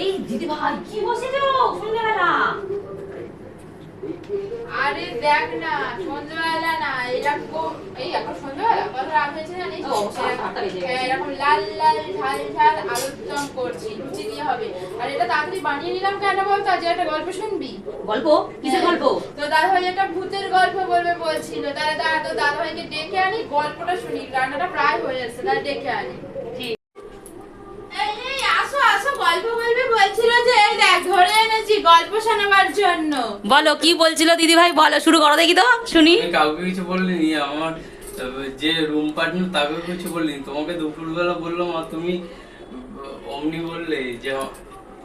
এই দিদি ভাই কি বসেছো সন্ধ্যাবেলা আরে দেখ না সন্ধ্যাবেলা না এরকম এই এখন সন্ধ্যাবেলা কত রাত হয়েছে জানিস এরকম লাল লাল ঝাল ঝাল আলুর দম করছি লুচি দিয়ে হবে আর এটা তাড়াতাড়ি বানিয়ে নিলাম কেন বলতো আজ একটা গল্প শুনবি গল্প কিসের গল্প তো দাদা ভাই একটা ভূতের গল্প বলবে বলছিল তাহলে দাদা তো দাদা ভাইকে ডেকে আনি গল্পটা শুনি রান্নাটা প্রায় হয়ে যাচ্ছে তাহলে ডেকে আনি ঠিক এই এই আসো আসো গল্প বলবে বলছিল যে এই দেখ ধরে এনেছি গল্প শোনাবার জন্য। বলো কি বলছিল দিদি ভাই বলো শুরু করো দেখি তো শুনি। কাউকে কিছু বলিনি আমার যে রুম পার্টনার তাকে কিছু বলিনি। তোমাকে দুপুরবেলা বললাম আর তুমি অমনি বললে যে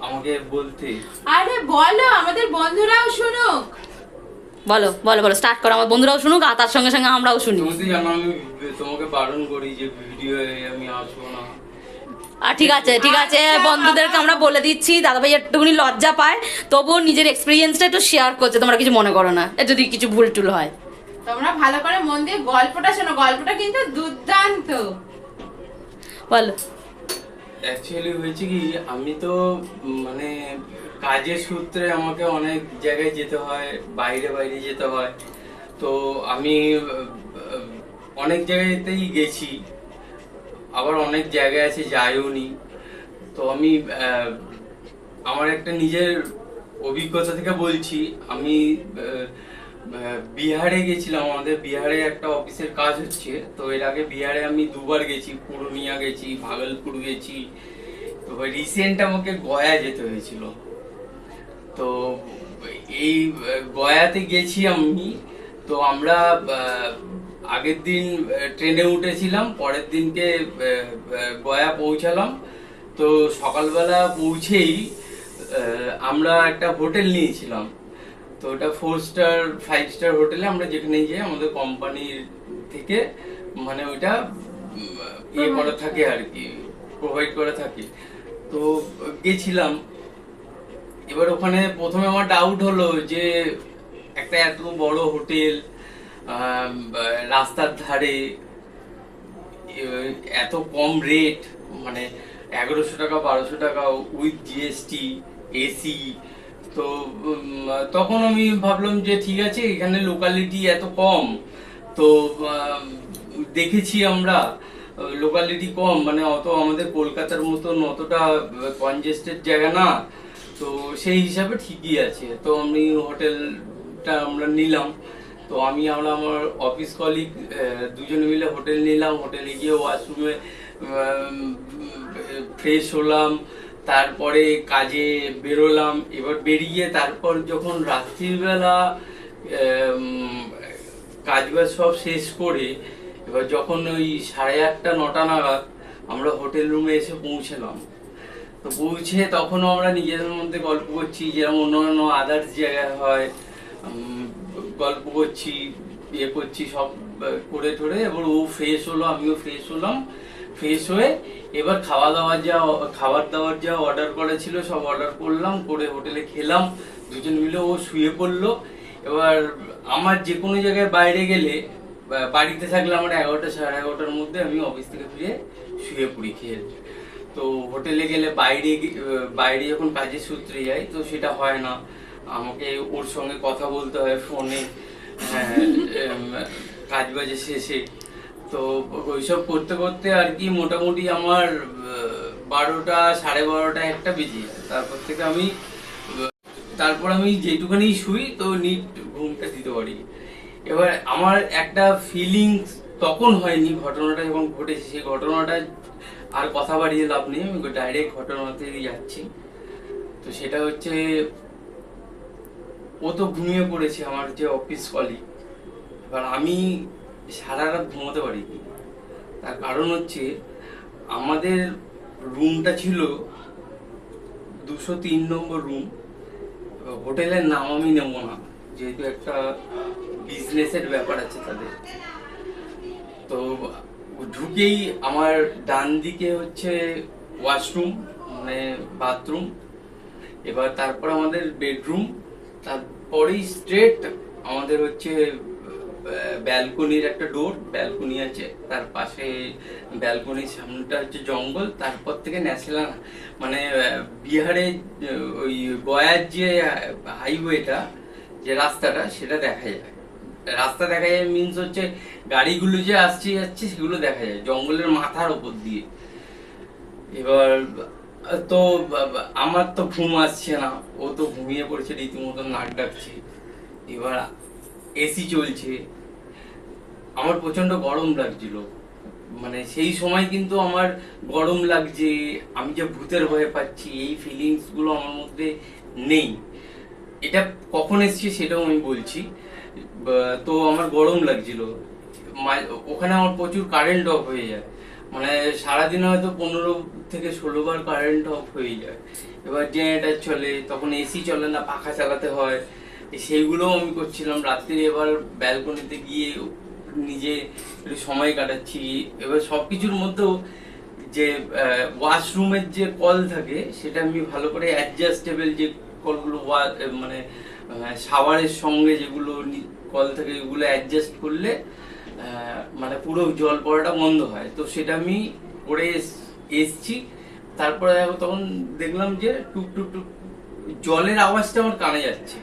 আমাকে বলতে। আরে বলো আমাদের বন্ধুরাও শুনুক। বলো বলো বলো স্টার্ট করো আমার বন্ধুরাও শুনুক আর তার সঙ্গে সঙ্গে আমরাও শুনি। তুমি তো জানো আমি তোমাকে বারণ করি যে ভিডিও আমি আসব না। আর ঠিক আছে ঠিক আছে বন্ধুদেরকে আমরা বলে দিচ্ছি দাদা ভাই একটুখানি লজ্জা পায় তবুও নিজের এক্সপিরিয়েন্সটা একটু শেয়ার করছে তোমরা কিছু মনে করো না এ যদি কিছু ভুল টুল হয়। তোমরা ভালো করে মন দিয়ে গল্পটা শোনো গল্পটা কিন্তু দুর্দান্ত। বলো। অ্যাকচুয়ালি হয়েছে কি আমি তো মানে কাজের সূত্রে আমাকে অনেক জায়গায় যেতে হয় বাইরে বাইরে যেতে হয়। তো আমি অনেক জায়গাতেই গেছি। আবার অনেক জায়গায় আছে, যাইও নি। তো আমি আমার একটা নিজের অভিজ্ঞতা থেকে বলছি। আমি বিহারে গেছিলাম। আমাদের বিহারে একটা অফিসের কাজ হচ্ছে। তো এর আগে বিহারে আমি দুবার গেছি। পূর্ণিয়া গেছি, ভাগলপুর গেছি। তো রিসেন্ট আমাকে গয়া যেতে হয়েছিল। তো এই গয়াতে গেছি আমি। তো আমরা আগের দিন ট্রেনে উঠেছিলাম, পরের দিনকে গয়া পৌঁছালাম। তো সকালবেলা পৌঁছেই আমরা একটা হোটেল নিয়েছিলাম। তো ওটা ফোর স্টার ফাইভ স্টার হোটেলে আমরা যেখানে যাই আমাদের কোম্পানির থেকে মানে ওইটা ইয়ে করা থাকে আর কি প্রোভাইড করা থাকে। তো গেছিলাম। এবার ওখানে প্রথমে আমার ডাউট হলো যে একটা এত বড় হোটেল রাস্তার ধারে এত কম রেট মানে এগারোশো টাকা, বারোশো টাকা উইথ জিএসটি এসি তো তখন আমি ভাবলাম যে ঠিক আছে, এখানে লোকালিটি এত কম, তো দেখেছি আমরা লোকালিটি কম মানে অত আমাদের কলকাতার মতন অতটা কনজেস্টেড জায়গা না, তো সেই হিসাবে ঠিকই আছে, তো আমি হোটেলটা আমরা নিলাম তো আমি আমরা আমার অফিস কলিগ দুজনে মিলে হোটেল নিলাম। হোটেলে গিয়ে ওয়াশরুমে ফ্রেশ হলাম। তারপরে কাজে বেরোলাম। এবার বেরিয়ে তারপর যখন রাত্রিবেলা কাজ বাজ সব শেষ করে, এবার যখন ওই সাড়ে আটটা, নটা নাগাদ আমরা হোটেল রুমে এসে পৌঁছলাম। তো পৌঁছে তখনও আমরা নিজেদের মধ্যে গল্প করছি যেরকম অন্যান্য আদার্স জায়গায় হয় গল্প করছি ইয়ে করছি সব করে টোরে এবার ও ফ্রেশ হলো, আমিও ফ্রেশ হলাম। ফ্রেশ হয়ে এবার খাওয়া দাওয়া যা খাবার দাবার যা অর্ডার করা ছিল সব অর্ডার করলাম, করে হোটেলে খেলাম। দুজন মিলে ও শুয়ে পড়ল। এবার আমার যে কোনো জায়গায় বাইরে গেলে বাড়িতে থাকলে আমার এগারোটা, সাড়ে এগারোটার মধ্যে আমি অফিস থেকে ফিরে শুয়ে পড়ি খেয়ে। তো হোটেলে গেলে বাইরে বাইরে যখন কাজের সূত্রে যাই, তো সেটা হয় না। আমাকে ওর সঙ্গে কথা বলতে হয় ফোনে কাজ বাজে শেষে। তো ওইসব করতে করতে আর কি মোটামুটি আমার বারোটা, সাড়ে বারোটা একটা বেজে তারপর থেকে আমি, তারপর আমি যেটুখানি শুই, তো নিট ঘুমটা দিতে পারি। এবার আমার একটা ফিলিংস তখন হয়নি, ঘটনাটা যখন ঘটেছে, সেই ঘটনাটা আর কথা বাড়িয়ে লাভ নেই। আমি ডাইরেক্ট ঘটনাতে যাচ্ছি। তো সেটা হচ্ছে ও তো ঘুমিয়ে পড়েছে, আমার যে অফিস কলিগ এবার আমি সারা রাত ঘুমোতে পারিনি। তার কারণ হচ্ছে, আমাদের রুমটা ছিল দুশো তিন নম্বর রুম হোটেলের নাম আমি নেব না, যেহেতু একটা বিজনেসের ব্যাপার আছে তাদের। তো ঢুকেই আমার ডান দিকে হচ্ছে ওয়াশরুম মানে বাথরুম এবার তারপর আমাদের বেডরুম তারপরেই স্ট্রেট আমাদের হচ্ছে ব্যালকনির একটা ডোর ব্যালকনি আছে। তার পাশে ব্যালকনির সামনেটা হচ্ছে জঙ্গল, তারপর থেকে ন্যাশনাল মানে বিহারে ওই গয়ার যে হাইওয়েটা যে রাস্তাটা, সেটা দেখা যায়। রাস্তা দেখা যায় মিন্স হচ্ছে, গাড়িগুলো যে আসছে, যাচ্ছে, সেগুলো দেখা যায়। জঙ্গলের মাথার ওপর দিয়ে। এবার তো, আমার তো ঘুম আসছে না। ও তো ঘুমিয়ে পড়েছে, রীতিমতো নাক ডাকছে। এবার এসি চলছে। আমার প্রচণ্ড গরম লাগছিল। মানে সেই সময় কিন্তু আমার গরম লাগছে। আমি যে ভূতের ভয় পাচ্ছি, এই ফিলিংসগুলো আমার মধ্যে নেই। এটা কখন এসছে সেটাও আমি বলছি। তো আমার গরম লাগছিল। ওখানে আমার প্রচুর কারেন্ট অফ হয়ে যায়। মানে সারাদিন হয়তো পনেরো থেকে ষোলো বার কারেন্ট অফ হয়ে যায়। এবার জেনারেটার চলে, তখন এসি চলে না, পাখা চালাতে হয়। সেইগুলোও আমি করছিলাম। রাত্রে এবার ব্যালকনিতে গিয়ে নিজে একটু সময় কাটাচ্ছি। এবার সব কিছুর মধ্যেও যে ওয়াশরুমের যে কল থাকে, সেটা আমি ভালো করে অ্যাডজাস্টেবল যে কলগুলো মানে শাওয়ারের সঙ্গে যেগুলো কল থাকে এগুলো অ্যাডজাস্ট করলে মানে পুরো জল পড়াটা বন্ধ হয়। তো সেটা আমি করে এস- এসছি। তারপরে তখন দেখলাম যে টুক টুক টুক জলের আওয়াজটা আমার কানে যাচ্ছে।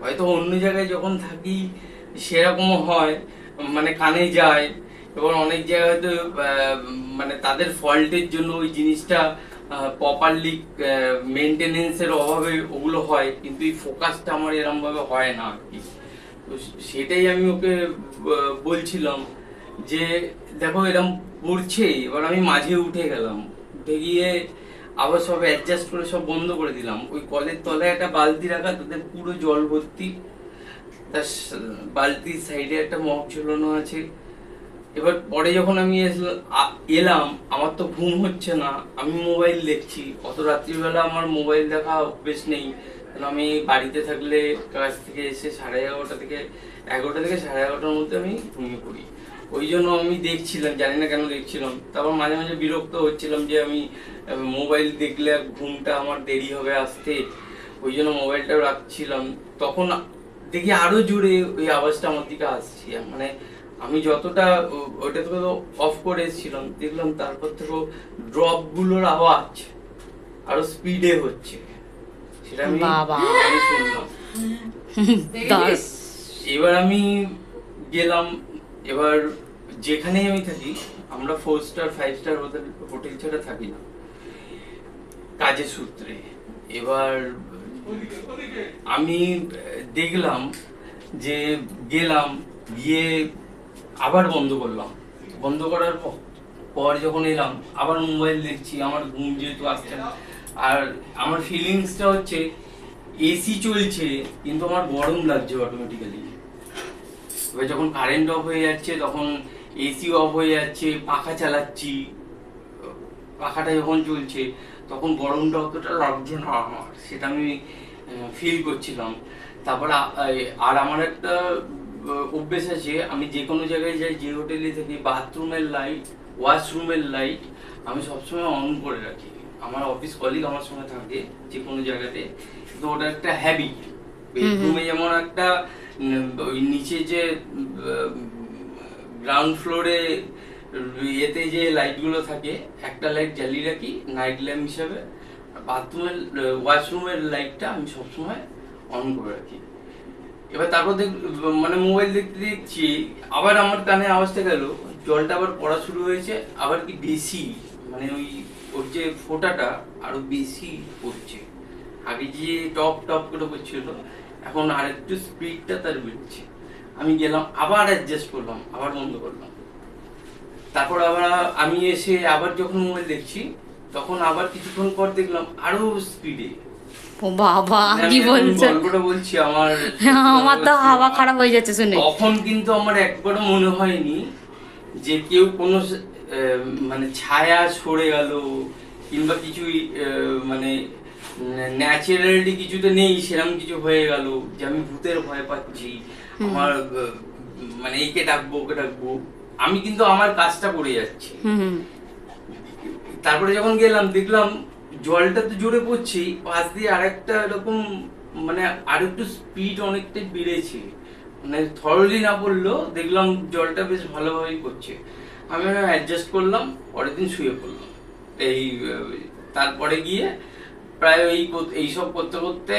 হয়তো অন্য জায়গায় যখন থাকি সেরকমও হয় মানে কানে যায়। এবং অনেক জায়গায় হয়তো মানে তাদের ফল্টের জন্য ওই জিনিসটা প্রপারলি মেনটেনেন্সের অভাবে ওগুলো হয়, কিন্তু এই ফোকাসটা আমার এরম ভাবে হয় না আর কি। তো সেটাই আমি ওকে বলছিলাম যে, দেখো, এরম পড়ছে, এবার আমি মাঝে উঠে গেলাম। উঠে গিয়ে আবার সব অ্যাডজাস্ট করে সব বন্ধ করে দিলাম। ওই কলের তলায় একটা বালতি রাখা তাদের পুরো জল ভর্তি। তার বালতির সাইডে একটা মগ ঝুলানো আছে। এবার পরে যখন আমি এলাম, আমার তো ঘুম হচ্ছে না। আমি মোবাইল দেখছি। অত রাত্রিবেলা আমার মোবাইল দেখা অভ্যেস নেই। কারণ আমি বাড়িতে থাকলে কাজ থেকে এসে সাড়ে এগারোটা থেকে এগারোটা থেকে সাড়ে এগারোটার মধ্যে আমি ঘুমিয়ে পড়ি। ওই জন্য আমি দেখছিলাম জানি না কেন দেখছিলাম। তারপর মাঝে মাঝে বিরক্ত হচ্ছিলাম যে আমি মোবাইল দেখলে ঘুমটা আমার দেরি হবে আসতে। ওই জন্য মোবাইলটা রাখছিলাম। তখন দেখি আরও জোরে ওই আওয়াজটা আমার দিকে আসছে। মানে আমি যতটা ও- ওটা থেকে অফ করে এসেছিলাম দেখলাম তারপর থেকে ড্রপগুলোর আওয়াজ আরও স্পিডে হচ্ছে। সেটা আমি শুনলাম। এবার আমি গেলাম, এবার যেখানেই আমি থাকি, আমরা four star five star hotel hotel ছাড়া থাকি না। কাজের সূত্রে। এবার আমি দেখলাম যে গেলাম, গিয়ে আবার বন্ধ করলাম। বন্ধ করার পর যখন এলাম, আবার মোবাইল দেখছি, আমার ঘুম যেহেতু আসছে না। আর আমার ফিলিংসটা হচ্ছে এসি চলছে, কিন্তু আমার গরম লাগছে অটোমেটিক্যালি এবার যখন কারেন্ট অফ হয়ে যাচ্ছে, তখন এসি অফ হয়ে যাচ্ছে, পাখা চালাচ্ছি, পাখাটা যখন চলছে, তখন গরমটা অতটা লাগছে না আমার, সেটা আমি ফিল করছিলাম। তারপর আর আমার একটা অভ্যেস আছে, আমি যে কোনো জায়গায় যাই, যে হোটেলে থাকি বাথরুমের লাইট ওয়াশরুমের লাইট আমি সবসময় অন করে রাখি। আমার অফিস কলিগ আমার সঙ্গে থাকে যে কোনো জায়গাতে। তো ওটা একটা হ্যাবিট বেডরুমে যেমন একটা ওই নিচে যে, গ্রাউন্ড ফ্লোরে ইয়েতে যে লাইটগুলো থাকে, একটা লাইট জ্বালিয়ে রাখি, নাইট ল্যাম্প হিসাবে। বাথরুমের, ওয়াশরুমের লাইটটা আমি সবসময় অন করে রাখি। এবার তারপর দেখ মানে মোবাইল দেখতে দেখছি, আবার আমার কানে আওয়াজটা গেল, জলটা আবার পড়া শুরু হয়েছে, আবার কি বেশি মানে ওই, ওর যে ফোটাটা আরও বেশি পড়ছে। আগে যে টপ টপ করে পড়ছিল এখন আরেকটু স্পিডটা তার বেড়েছে আমি গেলাম আবার অ্যাডজাস্ট করলাম আবার বন্ধ করলাম। তারপর আবার আমি এসে আবার যখন মোবাইল দেখছি তখন আবার কিছুক্ষণ পর দেখলাম আরও স্পিডে ও বাবা কি বলছো গল্পটা বলছি আমার আমার তো হাওয়া খারাপ হয়ে যাচ্ছে শুনে। তখন কিন্তু আমার একবারও মনে হয়নি যে কেউ কোনো আহ, মানে ছায়া সরে গেল কিংবা কিছুই মানে ন্যাচারালি কিছুতে নেই সেরকম কিছু হয়ে গেল যে আমি ভূতের ভয় পাচ্ছি আমার মানে একে ডাকবো ওকে ডাকবো। আমি কিন্তু আমার কাজটা করে যাচ্ছি। তারপরে যখন গেলাম দেখলাম জলটা তো জোরে পড়ছেই পাশ দিয়ে আরেকটা এরকম মানে আর একটু স্পিড অনেকটাই বেড়েছে। মানে থরলি না পড়ল দেখলাম জলটা বেশ ভালোভাবেই পড়ছে। আমি অ্যাডজাস্ট করলাম পরের দিন শুয়ে পড়লাম। এই তারপরে গিয়ে প্রায় এই এইসব করতে করতে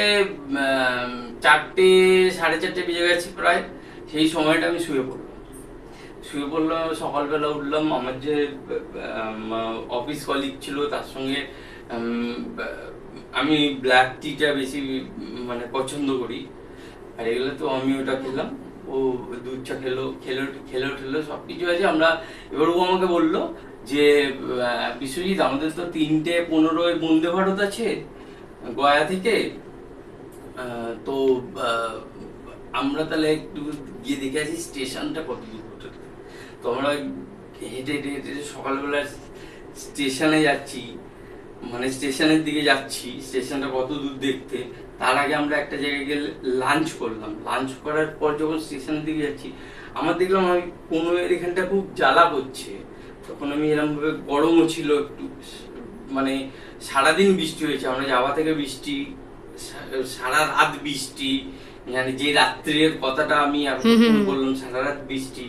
চারটে, সাড়ে চারটে বেজে গেছে প্রায়। সেই সময়টা আমি শুয়ে পড়লাম। শুয়ে পড়লাম, সকালবেলা উঠলাম। আমার যে অফিস কলিগ ছিল, তার সঙ্গে আমি ব্ল্যাক টিটা বেশি মানে পছন্দ করি। আর এগুলো তো আমি ওটা খেলাম। ও দুধ চা খেলো খেলো খেলো, ঠেলো সব কিছু আছে। আমরা, এবার ও আমাকে বলল যে বিশ্বজিৎ, আমাদের তো তিনটে পনেরোয় বন্দে ভারত আছে, গয়া থেকে। তো আমরা তাহলে একটু গিয়ে দেখে আসি স্টেশনটা কত দূর তো আমরা হেঁটে হেঁটে হেঁটে সকালবেলা স্টেশনে যাচ্ছি মানে স্টেশনের দিকে যাচ্ছি, স্টেশনটা কত দূর দেখতে। তার আগে আমরা একটা জায়গায় গেলে লাঞ্চ করলাম। লাঞ্চ করার পর যখন স্টেশনের দিকে যাচ্ছি, আমার দেখলাম আমি কোনো এখানটা খুব জ্বালা করছে। তখন আমি এরকম ভাবে গরমও ছিল একটু মানে সারাদিন বৃষ্টি হয়েছে আমরা যাওয়া থেকে বৃষ্টি সারা রাত বৃষ্টি মানে যে রাত্রের কথাটা আমি বললাম সারা রাত বৃষ্টি।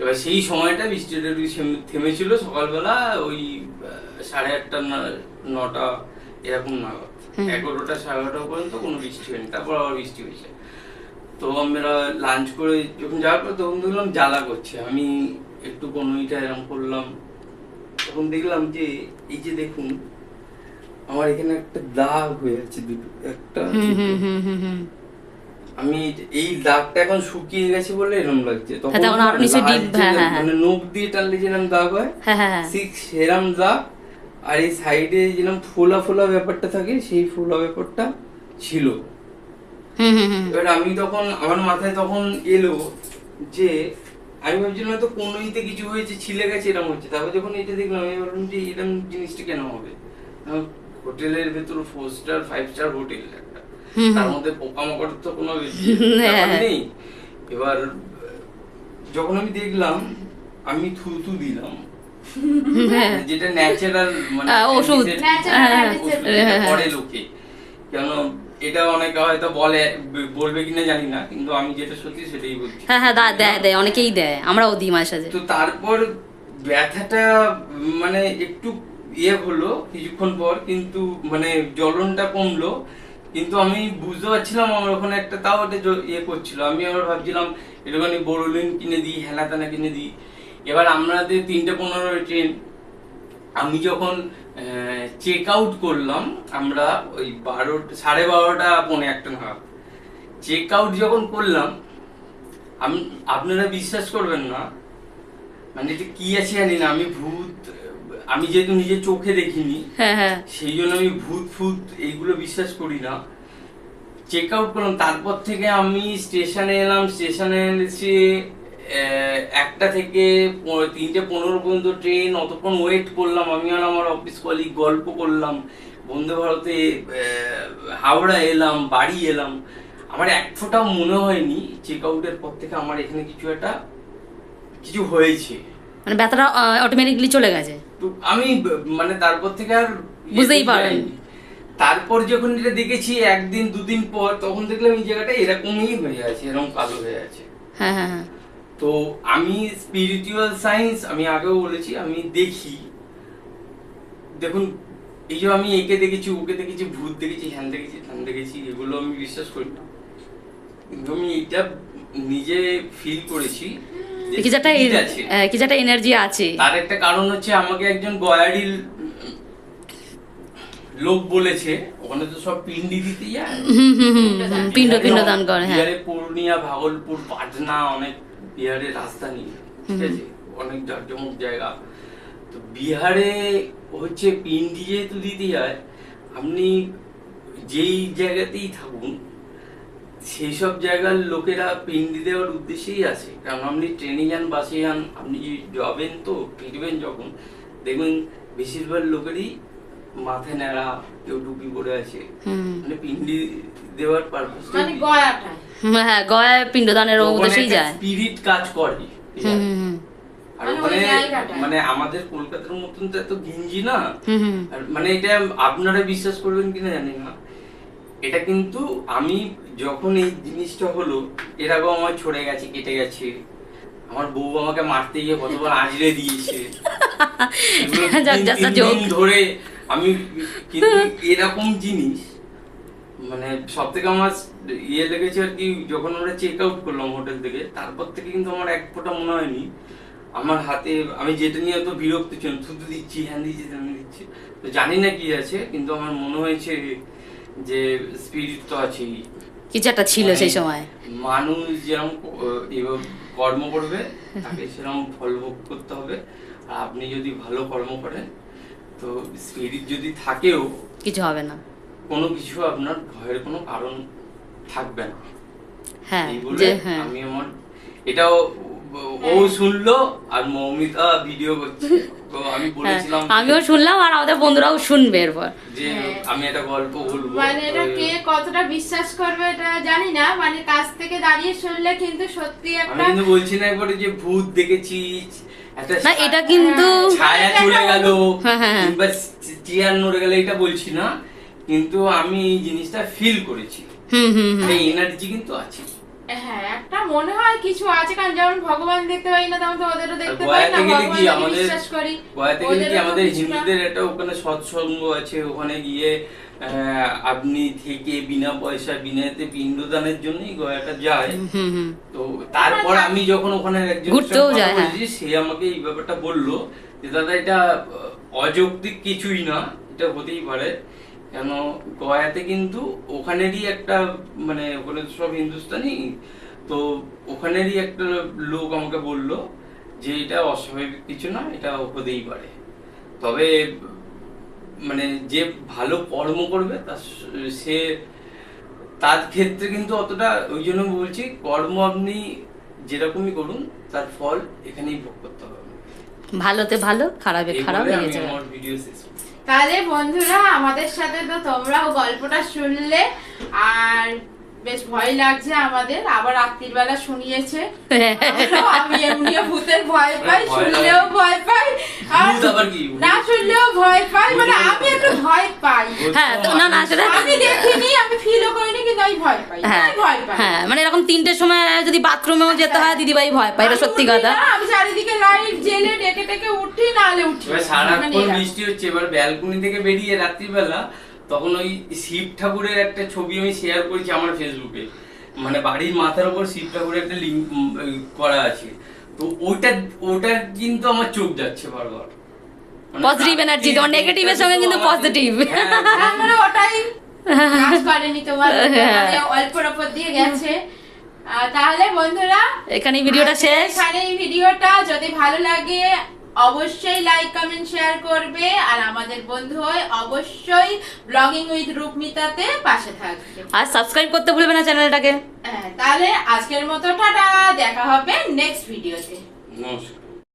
এবার সেই সময়টা বৃষ্টিটা একটু থেমেছিল সকালবেলা ওই সাড়ে আটটা নটা এরকম নাগাদ। এগারোটা সাড়ে এগারোটা পর্যন্ত কোনো বৃষ্টি হয়নি তারপর আবার বৃষ্টি হয়েছে। তো আমরা লাঞ্চ করে যখন যাওয়ার পর তখন দেখলাম জ্বালা করছে আমি একটু কনুইটা এরকম করলাম। তখন দেখলাম যে এই যে দেখুন আমার এখানে একটা দাগ হয়ে আছে দুটো একটা আমি এই দাগটা এখন শুকিয়ে গেছে বলে এরকম লাগছে। তখন আরও নিচে লাল deep, যে হ্যাঁ, হ্যাঁ, হ্যাঁ। মানে নখ দিয়ে টানলে যেরকম দাগ হয় ঠিক সেরাম দাগ। আর এই সাইডে যেরকম ফোলা ফোলা ব্যাপারটা থাকে সেই ফোলা ব্যাপারটা ছিল। এবার আমি তখন আমার মাথায় তখন এলো যে আমি ভাবছিলাম হয়তো কোনো ইতে কিছু হয়েছে ছিলে গেছে এরকম হচ্ছে। তারপর যখন এটা দেখলাম আমি ভাবলাম যে এরকম জিনিসটা কেন হবে? হোটেলের ভেতর four star five star hotel একটা। তার মধ্যে পোকামাকড় তো কোনো হ্যাঁ, হ্যাঁ। নেই। এবার যখন আমি দেখলাম আমি থুতু দিলাম। হ্যাঁ। যেটা ন্যাচারাল মানে ওষুধ। হ্যাঁ, করে লোকে। কেন এটা অনেকে হয়তো বলে বলবে কিনা জানি না কিন্তু আমি যেটা সত্যি সেটাই বলছি। হ্যাঁ হ্যাঁ দা- দেয় দেয় অনেকেই দেয় আমরাও দিই মাঝে সাঝে তো তারপর ব্যথাটা মানে একটু ইয়ে হলো কিছুক্ষণ পর কিন্তু মানে জ্বলনটা কমলো কিন্তু আমি বুঝতে পারছিলাম আমার ওখানে একটা তাও একটা ইয়ে করছিল। আমি আবার ভাবছিলাম একটুখানি বোরোলিন কিনে দিই হেনা তেনা কিনে দিই। এবার আমাদের তিনটে পনেরো ট্রেন আমি যখন চেক আউট করলাম। আমরা ওই বারো সাড়ে বারোটা পৌনে একটা নাগাদ। চেক আউট যখন করলাম আমি আপনারা বিশ্বাস করবেন না মানে এটা কি আছে জানি না আমি ভূত আমি যেহেতু নিজের চোখে দেখিনি হ্যাঁ হ্যাঁ। সেই জন্য আমি ভূত ফুত এইগুলো বিশ্বাস করি না। চেক আউট করলাম তারপর থেকে আমি স্টেশনে এলাম স্টেশনে এসে একটা থেকে তিনটে পনেরো পর্যন্ত ট্রেন অতক্ষণ ওয়েট করলাম। আমি আর আমার অফিস কলিগ গল্প করলাম। বন্দে ভারতে হাওড়া এলাম বাড়ি এলাম। আমার এক ফোঁটাও মনে হয়নি চেক আউটের পর থেকে আমার এখানে কিছু একটা কিছু হয়েছে। মানে ব্যথাটা অটোমেটিকলি চলে গেছে? তো আমি মানে তারপর থেকে আর বুঝতেই ইয়ে পারেন। তারপর যখন এটা দেখেছি একদিন দুদিন পর তখন দেখলাম এই জায়গাটা এরকমই হয়ে আছে এরকম কালো হয়ে আছে। হ্যাঁ হ্যাঁ হ্যাঁ। তো আমি স্পিরিচুয়াল সায়েন্স আমি আগেও বলেছি আমি দেখি। দেখুন এই যে আমি একে দেখেছি ওকে দেখেছি ভূত দেখেছি হ্যান দেখেছি ধ্যান দেখেছি এগুলো আমি বিশ্বাস করি না। কিন্তু আমি এটা নিজে ফিল করেছি কিছু একটা কিছু এনার্জি আছে। তার একটা কারণ হচ্ছে আমাকে একজন গয়ারি লোক বলেছে ওখানে তো সব পিন্ডি দিতে যায়। পিণ্ড দান করে হ্যাঁ। পূর্ণিয়া ভাগলপুর পাটনা অনেক বিহারের রাজধানী ঠিক আছে? অনেক জাকজমক জায়গা। তো বিহারে হচ্ছে পিন্ডি যেহেতু দিতে যায় আপনি যেই জায়গাতেই থাকুন সেই সব জায়গার লোকেরা পিন্ডি দেওয়ার উদ্দেশ্যেই আছে কারণ আপনি ট্রেনে যান বাসে যান আপনি যাবেন তো ফিরবেন যখন দেখবেন বেশিরভাগ লোকেরই মাথায় নেড়া কেউ টুপি পরে আছে। মানে পিন্ডি দেওয়ার পারপাস মানে গয়াটায় হুম, হ্যাঁ পিণ্ডদানের উদ্দেশ্যেই যায়। স্পিরিট কাজ করে আর মানে ওখানে মানে আমাদের কলকাতার মতন তো এত ঘিঞ্জি না। মানে এটা আপনারা বিশ্বাস করবেন কিনা জানি না। এটা কিন্তু আমি যখন এই জিনিসটা হলো এর আগেও আমার ছড়ে গেছে কেটে গেছে। আমার বউ আমাকে মারতে গিয়ে কতবার আজরে দিয়েছে। ধরে আমি কিন্তু এরকম জিনিস মানে সব থেকে আমার ইয়ে লেগেছে আর কি যখন আমরা চেক আউট করলাম হোটেল থেকে তারপর থেকে কিন্তু আমার এক ফোঁটা মনে হয়নি। আমার হাতে আমি যেটা নিয়ে এত বিরক্ত ছিলাম থুতু দিচ্ছি হ্যান দিচ্ছি ত্যান দিচ্ছি তো জানি না কি আছে কিন্তু আমার মনে হয়েছে যে স্পিরিট তো আছেই। কিছু একটা ছিল সেই সময়। মানুষ যেরকম ক- কর্ম করবে তাকে সেরকম ফল ভোগ করতে হবে। আর আপনি যদি ভালো কর্ম করেন তো স্পিরিট যদি থাকেও কিছু হবে না। কোনো কিছু আপনার ভয়ের কোনো কারণ থাকবে না। হ্যাঁ যে হ্যাঁ। আমি আমার এটাও ও শুনলো আর মৌমিতা ভিডিও করছে। তো আমি হ্যাঁ, বলেছিলাম আমিও শুনলাম আর আমাদের বন্ধুরাও শুনবে এরপর। যে হ্যাঁ। আমি একটা গল্প বলব। মানে এটা কে কতটা বিশ্বাস করবে এটা জানি না। মানে কাছ থেকে দাঁড়িয়ে শুনলে কিন্তু সত্যি আমি কিন্তু বলছি না একবারে যে ভূত দেখেছি একটা না এটা কিন্তু ছায়া চলে গেল। হ্যাঁ, হ্যাঁ, হ্যাঁ। কিংবা চেয়ার নড়ে গেল এটা বলছি না কিন্তু আমি এই জিনিসটা ফিল করেছি। হুম হুম হুম। এই এনার্জি কিন্তু আছে। হ্যাঁ একটা মনে হয় কিছু আছে কারণ যেমন ভগবান দেখতে পাই না তেমন তো ওদেরও দেখতে পাই না গেলে আমাদের বিশ্বাস করি। গেলে আমাদের হিন্দুদের একটা ওখানে সৎসঙ্গ আছে ওখানে গিয়ে আপনি থেকে বিনা পয়সা বিনাতে পিণ্ডদানের জন্যই গয়াটা যায়। তো তারপর আমি যখন ওখানে একজন হ্যাঁ। সে আমাকে এই ব্যাপারটা বলল যে দাদা এটা অযৌক্তিক কিছুই না এটা হতেই পারে। কেন গয়াতে কিন্তু ওখানেরই একটা মানে ওখানে তো সব হিন্দুস্তানি তো ওখানেরই একটা লোক আমাকে বলল যে এটা অস্বাভাবিক কিছু না এটা হতেই পারে। তবে মানে যে ভালো কর্ম করবে তার সে তার ক্ষেত্রে কিন্তু অতটা ওই জন্য বলছি কর্ম আপনি যেরকমই করুন তার ফল এখানেই ভোগ করতে হবে। ভালোতে ভালো খারাপে খারাপ হয়ে যাবে ভিডিও তাহলে বন্ধুরা আমাদের সাথে তো তোমরাও গল্পটা শুনলে আর বেশ ভয় লাগছে আমাদের। আবার রাত্রির বেলা শুনিয়েছে। আমি এমনিও ভূতের ভয় পাই শুনলেও ভয় পাই। আর? না শুনলেও ভয় পাই। মানে আমি একটু ভয় পাই। হ্যাঁ তো না না সেটা আমি দেখিনি আমি ফিলও করিনি কিন্তু আমি ভয় পাই। হ্যাঁ। ভয় পাই। হ্যাঁ মানে এরকম তিনটের সময় যদি বাথরুমেও যেতে হয় দিদিভাই ভয় পায় এটা সত্যি কথা। আমি চারিদিকে লাইট জেলে ডেকে ডেকে উঠি নাহলে উঠি। মানে সারাক্ষণ বৃষ্টি হচ্ছে এবার ব্যালকনি থেকে বেরিয়ে রাত্রিবেলা তখন ওই শিব ঠাকুরের একটা ছবি আমি শেয়ার করেছি আমার ফেসবুকে মানে বাড়ির মাথার উপর শিব ঠাকুরের একটা লিঙ্ক করা আছে। তো ওইটা ওটা কিন্তু আমার চোখ যাচ্ছে বারবার। Positive energy, তোমার negative সঙ্গে কিন্তু আমার- positive। হ্যাঁ, তার মানে ওটাই কাজ করেনি তোমার। হ্যাঁ। মানে অল্পর ওপর দিয়ে গেছে। তাহলে বন্ধুরা এখানে ভিডিওটা শেষ। এখানে এই ভিডিওটা। যদি ভালো লাগে অবশ্যই লাইক কমেন্ট শেয়ার করবে। আর আমাদের বন্ধু হয়ে অবশ্যই ব্লগিং উইথ রূপমিতাতে পাশে থাকবে। আর সাবস্ক্রাইব করতে ভুলবে না চ্যানেলটাকে। হ্যাঁ, তাহলে আজকের মতো টাটা। দেখা হবে নেক্সট ভিডিওতে নমস্কার।